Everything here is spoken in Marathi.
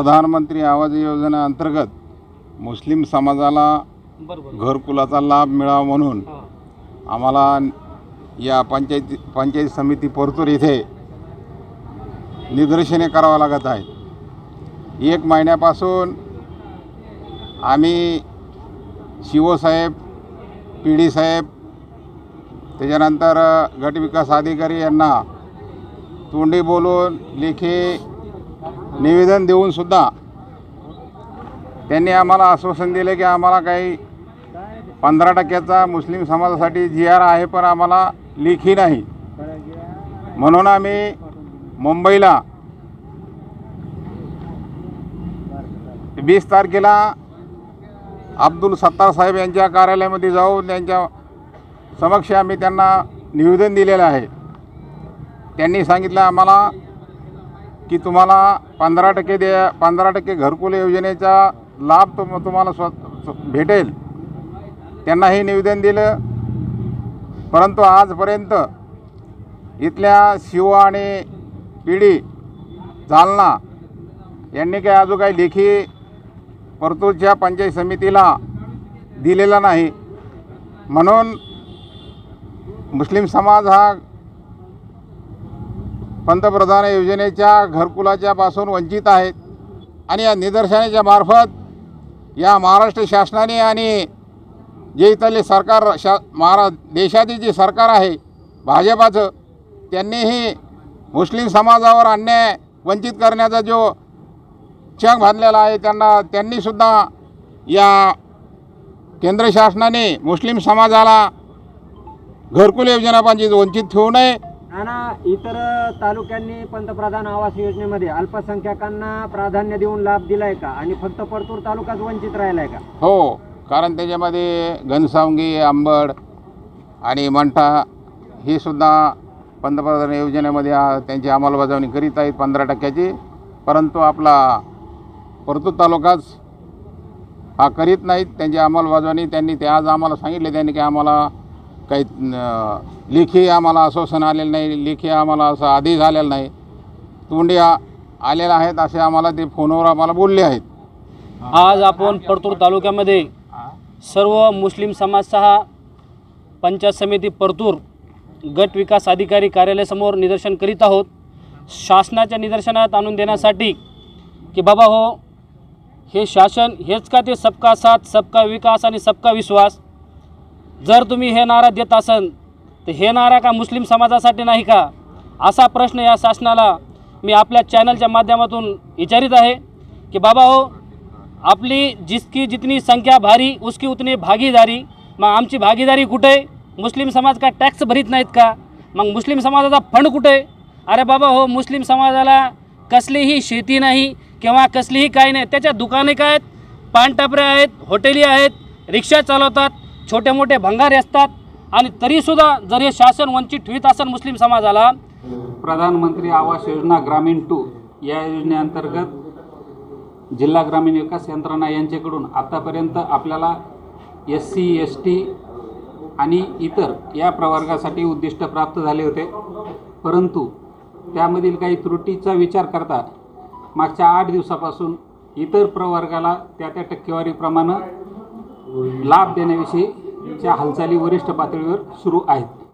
प्रधानमंत्री आवास योजना अंतर्गत मुस्लिम समाजाला घरकुलाचा लाभ मिळावा म्हणून आम्हाला या पंचायती पंचायत समिती परतूर इथे निदर्शने करावं लागत आहे एक महिन्यापासून आम्ही शिवसाहेब पी डी साहेब त्याच्यानंतर गटविकास अधिकारी यांना तोंडी बोलून लेखी निवेदन देऊनसुद्धा त्यांनी आम्हाला आश्वासन दिलं की आम्हाला काही पंधरा टक्क्याचा मुस्लिम समाजासाठी जी आर आहे पण आम्हाला लेखी नाही. म्हणून आम्ही मुंबईला वीस तारखेला अब्दुल सत्तार साहेब यांच्या कार्यालयामध्ये जाऊन त्यांच्या समक्ष आम्ही त्यांना निवेदन दिलेलं आहे. त्यांनी सांगितलं आम्हाला की तुम्हाला पंधरा टक्के दे पंधरा टक्के घरकुल योजनेचा लाभ तुम तुम्हाला स्व स्व- भेटेल. त्यांना हे निवेदन दिलं. परंतु आजपर्यंत इथल्या शिव आणि पिढी जालना यांनी काही अजून काही लेखी परतूरच्या पंचायत समितीला दिलेला नाही. म्हणून मुस्लिम समाज हा पंतप्रधान योजनेच्या घरकुलाच्या पासून वंचित आहेत. आणि या निदर्शनाच्या मार्फत या महाराष्ट्र शासनाने आणि जे इथले सरकार शा महारा देशातील जे सरकार आहे भाजपाचं त्यांनीही मुस्लिम समाजावर अन्याय वंचित करण्याचा जो चंग बांधलेला आहे त्यांना त्यांनीसुद्धा या केंद्र शासनाने मुस्लिम समाजाला घरकुल योजनापासून वंचित ठेवू नये आणि इतर तालुक्यांनी पंतप्रधान आवास योजनेमध्ये अल्पसंख्याकांना प्राधान्य देऊन लाभ दिलाय का? आणि फक्त परतूर तालुकाच वंचित राहिलाय का? हो कारण त्याच्यामध्ये घनसावंगी आंबड आणि मंठा ही सुद्धा पंतप्रधान योजनेमध्ये त्यांची अंमलबजावणी करीत आहेत पंधरा टक्क्याची. परंतु आपला परतूर तालुकाच हा करीत नाहीत. त्यांची अंमलबजावणी त्यांनी ते आज आम्हाला सांगितले त्यांनी की आम्हाला काही लेखी आम्हाला आश्वासन आलेलं नाही लेखी आम्हाला असं आदेश आलेला नाही. तोंडी आलेला आहेत असे आम्हाला ते फोनवर आम्हाला बोलले आहेत. आज आपण परतूर तालुक्यामध्ये सर्व मुस्लिम समाजसह पंचायत समिती परतूर गट विकास अधिकारी कार्यालयासमोर निदर्शन करीत आहोत. शासनाच्या निदर्शनात आणून देण्यासाठी की बाबा हो हे शासन हेच का ते सबका साथ सबका विकास आणि सबका विश्वास? जर तुम्ही हे नारा देत असाल तर हे नारा का मुस्लिम समाजासाठी नाही का? असा प्रश्न या शासनाला मी आपल्या चॅनलच्या माध्यमातून विचारित आहे की बाबा हो आपली जिसकी जितनी संख्या भारी उसकी उतनी भागीदारी मग आमची भागीदारी कुठे? मुस्लिम समाज का टॅक्स भरीत नाहीत का? मग मुस्लिम समाजाचा फंड कुठे? अरे बाबा हो मुस्लिम समाजाला कसलीही शेती नाही किंवा कसलीही काही नाही. त्याच्या दुकाने काय आहेत? पानटापऱ्या आहेत हॉटेली आहेत रिक्षा चालवतात छोटे मोठे भंगारे असतात आणि तरीसुद्धा जर हे शासन वंचित ठेवीत असेल मुस्लिम समाजाला प्रधानमंत्री आवास योजना ग्रामीण टू या योजनेअंतर्गत जिल्हा ग्रामीण विकास यंत्रणा यांच्याकडून आतापर्यंत आपल्याला एस सी एस टी आणि इतर या प्रवर्गासाठी उद्दिष्ट प्राप्त झाले होते. परंतु त्यामधील काही त्रुटीचा विचार करता मागच्या आठ दिवसापासून इतर प्रवर्गाला त्या त्या टक्केवारीप्रमाणे लाभ देण्याविषयीच्या हालचाली वरिष्ठ पातळीवर सुरू आहेत.